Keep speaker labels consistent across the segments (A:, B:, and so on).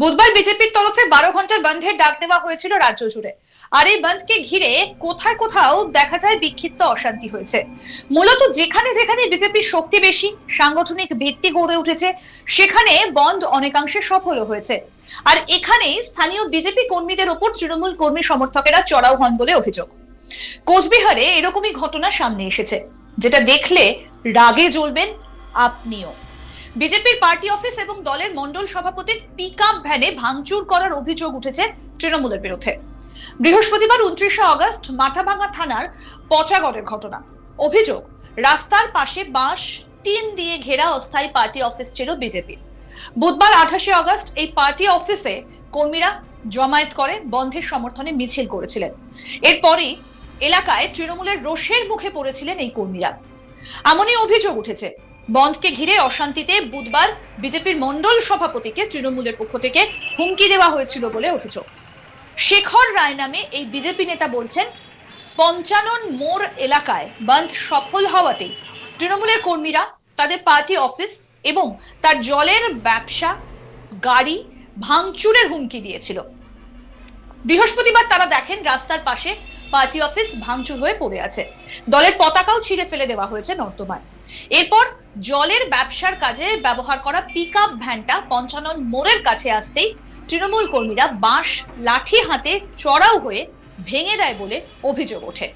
A: বুধবার বিজেপির তরফে বারো ঘণ্টার বন্ধের ডাক দেওয়া হয়েছিল রাজ্য জুড়ে। আর এই বন্ধকে ঘিরে কোথায় কোথাও দেখা যায় বিক্ষিপ্ত অশান্তি হয়েছে। মূলত যেখানে যেখানে বিজেপির শক্তি বেশি, সাংগঠনিক ভিত্তি গড়ে উঠেছে, সেখানে বন্ধ অনেকাংশে সফল হয়েছে। আর এখানে স্থানীয় বিজেপি কর্মীদের ওপর তৃণমূল কর্মী সমর্থকেরা চড়াও হন বলে অভিযোগ। কোচবিহারে এরকমই ঘটনা সামনে এসেছে, যেটা দেখলে রাগে জ্বলবেন আপনিও। বিজেপির পার্টি অফিস এবং দলের মন্ডল সভাপতির পিক ভ্যানে ভাঙচুর করার অভিযোগ উঠেছে তৃণমূলের বিরুদ্ধে। বৃহস্পতিবার উনত্রিশে অগস্ট মাথাভাঙা থানার পচাগড়ের ঘটনা। অভিযোগ, রাস্তার পাশে বাঁশ, টিন দিয়ে ঘেরা অস্থায়ী পার্টি অফিস ছিল বিজেপির বুধবার আঠাশে অগস্ট এই পার্টি অফিসে কর্মীরা জমায়েত করে বন্ধের সমর্থনে মিছিল করেছিলেন। এরপরই এলাকায় তৃণমূলের রোষের মুখে পড়েছিলেন এই কর্মীরা। এমনই অভিযোগ উঠেছে বন্ধকে ঘিরে অশান্তিতে বুধবার বিজেপির মন্ডল সভাপতিকে তৃণমূলের পক্ষ থেকে হুমকি দেওয়া হয়েছিল বলে অভিযোগ। শেখর রায় নামে এই বিজেপি নেতা বলছেন, পঞ্চানন মোড় এলাকায় বন্ধ সফল হওয়াতেই তৃণমূলের কর্মীরা, তাদের পার্টি অফিস এবং তার জলের ব্যবসা, গাড়ি ভাঙচুরের হুমকি দিয়েছিল। বৃহস্পতিবার তারা দেখেন রাস্তার পাশে পার্টি অফিস ভাঙচুর হয়ে পড়ে আছে। দলের পতাকাও ছিঁড়ে ফেলে দেওয়া হয়েছে নর্দমায়। এরপর জলের ব্যবসার কাজে ব্যবহার করা পিক আপ ভ্যানটা পঞ্চানন মোড়ের কাছে আসতেই তৃণমূল কর্মীরা বাঁশ, লাঠি হাতে চড়াও হয়ে ভেঙে দেয় বলে অভিযোগ ওঠে।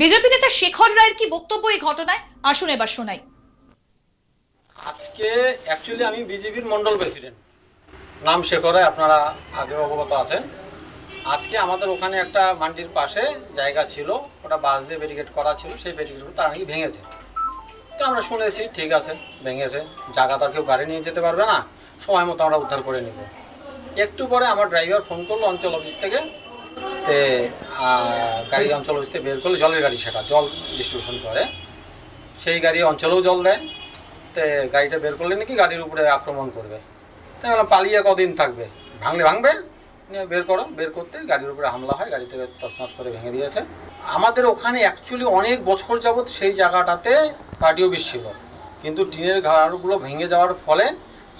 A: বিজেপি নেতা শেখর রায়ের কি বক্তব্য এই ঘটনায়? আসুন এবার শোনাই।
B: আজকে অ্যাকচুয়ালি আমি বিজেপির মন্ডল প্রেসিডেন্ট নাম শেখরে আপনারা আগে অবগত আছেন। আজকে আমাদের ওখানে একটা মান্ডির পাশে জায়গা ছিল, ওটা বাস দিয়ে ব্যারিকেড করা ছিল, সেই ব্যারিকেডগুলো তারা নাকি ভেঙেছে। তো আমরা শুনেছি, ঠিক আছে, ভেঙেছে। জায়গা তো আর কেউ গাড়ি নিয়ে যেতে পারবে না, সময় মতো আমরা উদ্ধার করে নিব। একটু পরে আমার ড্রাইভার ফোন করল অঞ্চল অফিস থেকে তে গাড়ি অঞ্চল থেকে বের করল জলের গাড়ি সেটা, জল ডিস্ট্রিবিউশন করে। সেই গাড়ি অঞ্চলেও জল দেয়। তে, গাড়িটা বের করলে নাকি গাড়ির উপরে আক্রমণ করবে। তাই বললাম, পালিয়ে কদিন থাকবে? ভাঙলে ভাঙবে? নিয়ে বের করো। বের করতে গাড়ির উপরে হামলা হয় গাড়িটাকে তছনছ করে ভেঙে দিয়েছে। আমাদের ওখানে অ্যাকচুয়ালি অনেক বছর যাবৎ সেই জায়গাটাতে পার্টি অফিস ছিল কিন্তু টিনের ঘরগুলো ভেঙে যাওয়ার ফলে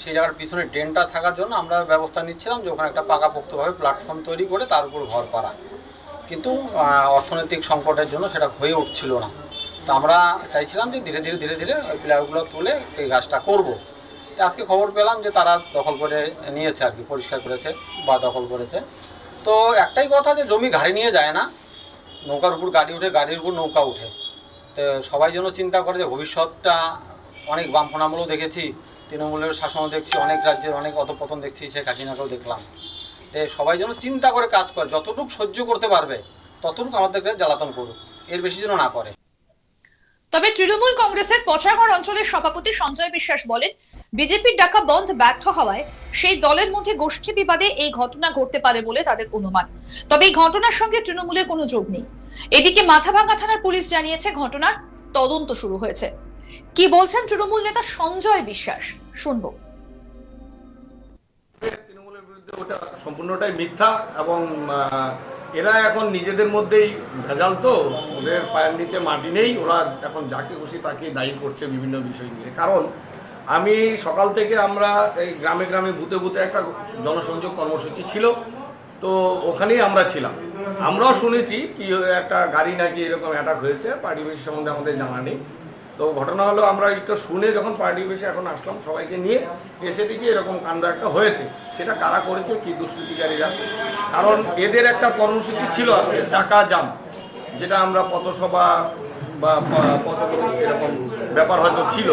B: সেই জায়গার পিছনে ড্রেনটা থাকার জন্য আমরা ব্যবস্থা নিচ্ছিলাম যে ওখানে একটা পাকাপোক্তভাবে প্ল্যাটফর্ম তৈরি করে তার উপর ঘর করা। কিন্তু অর্থনৈতিক সংকটের জন্য সেটা হয়ে উঠছিল না। তো আমরা চাইছিলাম যে ধীরে ধীরে ধীরে ধীরে ওই প্লেয়ারগুলো তুলে এই কাজটা করব। তো আজকে খবর পেলাম যে তারা দখল করে নিয়েছে আর কি, পরিষ্কার করেছে বা দখল করেছে। তো একটাই কথা যে জমি ঘাড়ি নিয়ে যায় না, নৌকার উপর গাড়ি উঠে, গাড়ির উপর নৌকা উঠে। তো সবাই যেন চিন্তা করে যে ভবিষ্যৎটা অনেক বামফোন আমলেও দেখেছি তৃণমূলের শাসনও দেখছি, অনেক রাজ্যের অনেক অধপতন দেখছি শেখ হাসিনাকেও দেখলাম। তো সবাই যেন চিন্তা করে কাজ করে, যতটুকু সহ্য করতে পারবে, ততটুকু আমাদেরকে জ্বালাতন করুক, এর বেশি যেন না করে।
A: তবে তৃণমূল কংগ্রেসের পচাগড় অঞ্চলের সভাপতি সঞ্জয় বিশ্বাস বলেন, বিজেপির ডাকা বন্ধ ব্যর্থ হওয়ায় সেই দলের মধ্যে গোষ্ঠী বিবাদে এই ঘটনা ঘটতে পারে বলে তাদের অনুমান। তবে এই ঘটনার সঙ্গে তৃণমূলের কোনো যোগ নেই। এদিকে মাথাভাঙ্গা থানার পুলিশ জানিয়েছে, ঘটনার তদন্ত শুরু হয়েছে। কি বলছেন তৃণমূল নেতা সঞ্জয় বিশ্বাস? শুনব।
C: তৃণমূলের বিরুদ্ধে ওটা সম্পূর্ণটাই মিথ্যা এবং এরা এখন নিজেদের মধ্যেই ভেজাল তো। ওদের পায়ের নিচে মাটি নেই। ওরা এখন যাকে খুশি তাকে দায়ী করছে বিভিন্ন বিষয় নিয়ে। কারণ আমি সকাল থেকে আমরা এই গ্রামে গ্রামে বুতে বুতে একটা জনসংযোগ কর্মসূচি ছিল। তো ওখানেই আমরা ছিলাম। আমরাও শুনেছি কি একটা গাড়ি নাকি এরকম অ্যাটাক হয়েছে। পার্টি বেশি সম্বন্ধে আমাদের জানা নেই। তো ঘটনা হলো, আমরা একটু শুনে যখন পার্টি বেশি এখন আসলাম, সবাইকে নিয়ে এসে দেখি এরকম কাণ্ড একটা হয়েছে। সেটা কারা করেছে, কি দুষ্কৃতিকারীরা? কারণ এদের একটা কর্মসূচি ছিল আজকে, চাকা জাম, যেটা আমরা পথসভা বা পথ, এরকম ব্যাপার হয়তো ছিল।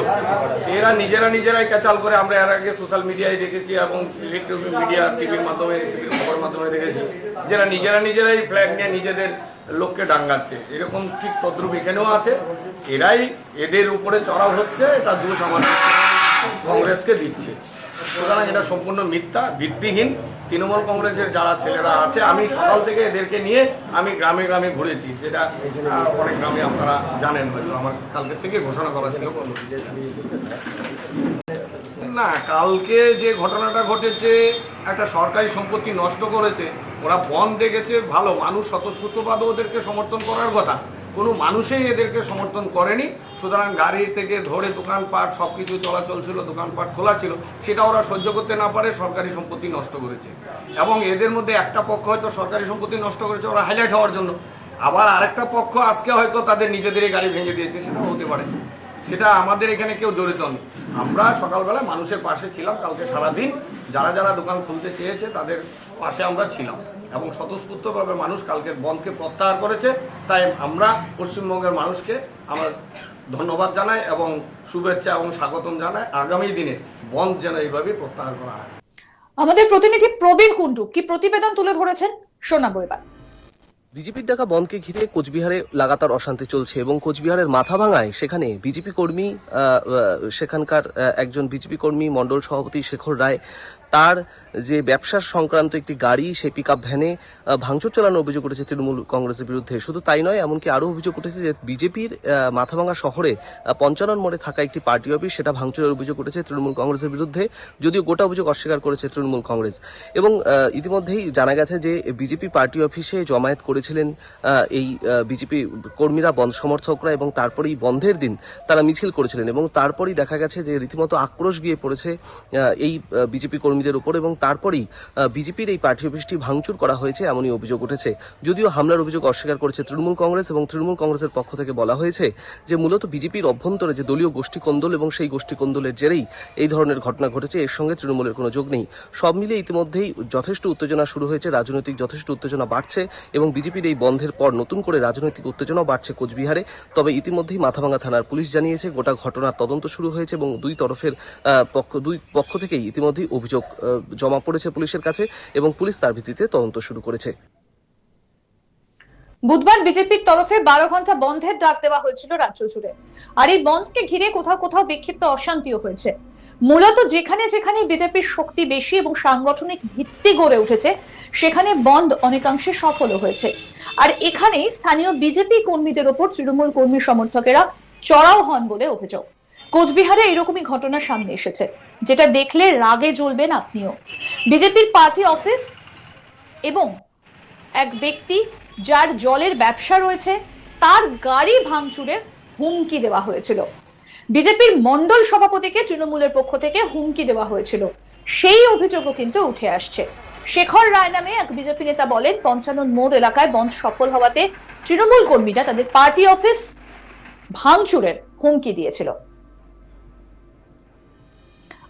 C: এরা নিজেরা নিজেরাই ক্যাচাল করে আমরা এর আগে সোশ্যাল মিডিয়ায় দেখেছি এবং ইলেকট্রনিক মিডিয়া, টিভির মাধ্যমে, খবরের মাধ্যমে দেখেছি যারা নিজেরা নিজেরাই ফ্ল্যাগ নিয়ে নিজেদের লোককে ডাঙ্গাচ্ছে। এরকম ঠিক তদ্রুপ এখানেও আছে। এরাই এদের উপরে চড়াও হচ্ছে, এটা দোষ আমার কংগ্রেসকে দিচ্ছে। সুতরাং এটা সম্পূর্ণ মিথ্যা, ভিত্তিহীন। তৃণমূল কংগ্রেসের যারা ছেলেরা আছে, আমি সকাল থেকে এদেরকে নিয়ে আমি গ্রামে গ্রামে ঘুরেছি, যেটা অনেক গ্রামে আপনারা জানেন হয়তো, আমার কালকের থেকে ঘোষণা করা ছিল। না, কালকে যে ঘটনাটা ঘটেছে, একটা সরকারি সম্পত্তি নষ্ট করেছে, ওরা বন দেখেছে, ভালো, মানুষ স্বতঃস্ফূর্তভাবে ওদেরকে সমর্থন করার কথা। কোনো মানুষই এদেরকে সমর্থন করেনি। সুতরাং গাড়ির থেকে ধরে দোকানপাট সব কিছু চলাচল ছিল, দোকানপাট খোলা ছিল, সেটা ওরা সহ্য করতে না পারে, সরকারি সম্পত্তি নষ্ট করেছে। এবং এদের মধ্যে একটা পক্ষ হয়তো সরকারি সম্পত্তি নষ্ট করেছে, ওরা হাইলাইট হওয়ার জন্য। আবার আরেকটা পক্ষ আজকে হয়তো তাদের নিজেদেরই গাড়ি ভেঙে দিয়েছে, সেটাও হতে পারে। সেটা আমাদের এখানে কেউ জড়িত নেই। আমরা সকালবেলা মানুষের পাশে ছিলাম, কালকে সারাদিন যারা যারা দোকান খুলতে চেয়েছে তাদের পাশে আমরা ছিলাম এবং স্বতঃস্ফূর্তভাবে মানুষ কালকে বন্ধকে প্রত্যাহার করেছে। তাই আমরা পশ্চিমবঙ্গের মানুষকে আমার ধন্যবাদ জানাই এবং শুভেচ্ছা এবং স্বাগতম জানাই। আগামী দিনে বন্ধ যেন এইভাবেই প্রত্যাহার করা হয়।
A: আমাদের প্রতিনিধি প্রবীণ কুণ্ডু কি প্রতিবেদন তুলে ধরেছেন? শোনাবো এবার।
D: বিজেপির ডাকা বনকে ঘিরে কোচবিহারে লাগাতার অশান্তি চলছে এবং কোচবিহারের মাথা ভাঙায় সেখানে বিজেপি কর্মী সেখানকার একজন বিজেপি কর্মী মণ্ডল সভাপতি শেখর রায় তার যে ব্যবসা সংক্রান্ত একটি গাড়ি, সেই পিক আপ ভ্যানে ভাঙচুর চালানোর অভিযোগ উঠেছে তৃণমূল কংগ্রেসের বিরুদ্ধে। শুধু তাই নয়, এমনকি আরও অভিযোগ উঠেছে যে বিজেপির মাথাভাঙা শহরে পঞ্চানন মোড়ে থাকা একটি পার্টি অফিস, সেটা ভাঙচুরের অভিযোগ উঠেছে তৃণমূল কংগ্রেসের বিরুদ্ধে, যদিও গোটা অভিযোগ অস্বীকার করেছে তৃণমূল কংগ্রেস। এবং ইতিমধ্যেই জানা গেছে যে বিজেপি পার্টি অফিসে জমায়েত করেছিলেন এই বিজেপি কর্মীরা বন্ধ সমর্থকরা এবং তারপরেই বন্ধের দিন তারা মিছিল করেছিলেন। এবং তারপরেই দেখা গেছে যে রীতিমতো আক্রোশ গিয়ে পড়েছে এই বিজেপি কর্মীদের উপর এবং তারপরেই বিজেপির এই পার্টি অফিসটি ভাঙচুর করা হয়েছে এমনই অভিযোগ উঠেছে। যদিও হামলার অভিযোগ অস্বীকার করেছে তৃণমূল কংগ্রেস এবং তৃণমূল কংগ্রেসের পক্ষ থেকে বলা হয়েছে যে, মূলত বিজেপির অভ্যন্তরে যে দলীয় গোষ্ঠী কোন্দল এবং সেই গোষ্ঠী কোন্দলের জেরেই এই ধরনের ঘটনা ঘটেছে, এর সঙ্গে তৃণমূলের কোনো যোগ নেই। সব মিলিয়ে ইতিমধ্যেই যথেষ্ট উত্তেজনা শুরু হয়েছে, রাজনৈতিক যথেষ্ট উত্তেজনা বাড়ছে এবং বিজেপির এই বন্ধের পর নতুন করে রাজনৈতিক উত্তেজনাও বাড়ছে কোচবিহারে। তবে ইতিমধ্যেই মাথাভাঙা থানার পুলিশ জানিয়েছে, গোটা ঘটনার তদন্ত শুরু হয়েছে এবং দুই তরফের পক্ষ, দুই পক্ষ থেকেই ইতিমধ্যেই অভিযোগ জমা পড়েছে পুলিশের কাছে এবং পুলিশ তার ভিত্তিতে তদন্ত শুরু করেছে।
A: বুধবার বিজেপির তরফে বারো ঘণ্টা বন্ধের ডাক দেওয়া হয়েছিল রাজ্য জুড়ে। আর এই বন্ধকে ঘিরে কোথাও কোথাও বিক্ষিপ্ত অশান্তিও হয়েছে। মূলত যেখানে যেখানে বিজেপির শক্তি বেশি এবং সাংগঠনিক ভিত্তি গড়ে উঠেছে, সেখানে বন্ধ অনেকাংশে সফলও হয়েছে। আর এখানে স্থানীয় বিজেপি কর্মীদের ওপর তৃণমূল কর্মী সমর্থকেরা চড়াও হন বলে অভিযোগ। কোচবিহারে এরকমই ঘটনা সামনে এসেছে, যেটা দেখলে রাগে জ্বলবেন আপনিও। বিজেপির পার্টি অফিস এবং এক ব্যক্তি যার জলের ব্যবসা রয়েছে, তার গাড়ি ভাঙচুরের হুমকি দেওয়া হয়েছিল। বিজেপির মন্ডল সভাপতিকে তৃণমূলের পক্ষ থেকে হুমকি দেওয়া হয়েছিল। সেই অভিযোগও কিন্তু উঠে আসছে। শেখর রায় নামে এক বিজেপি নেতা বলেন, পঞ্চানন মোড় এলাকায় বন্ধ সফল হওয়াতে তৃণমূল কর্মীরা তাদের পার্টি অফিস ভাঙচুরের হুমকি দিয়েছিল।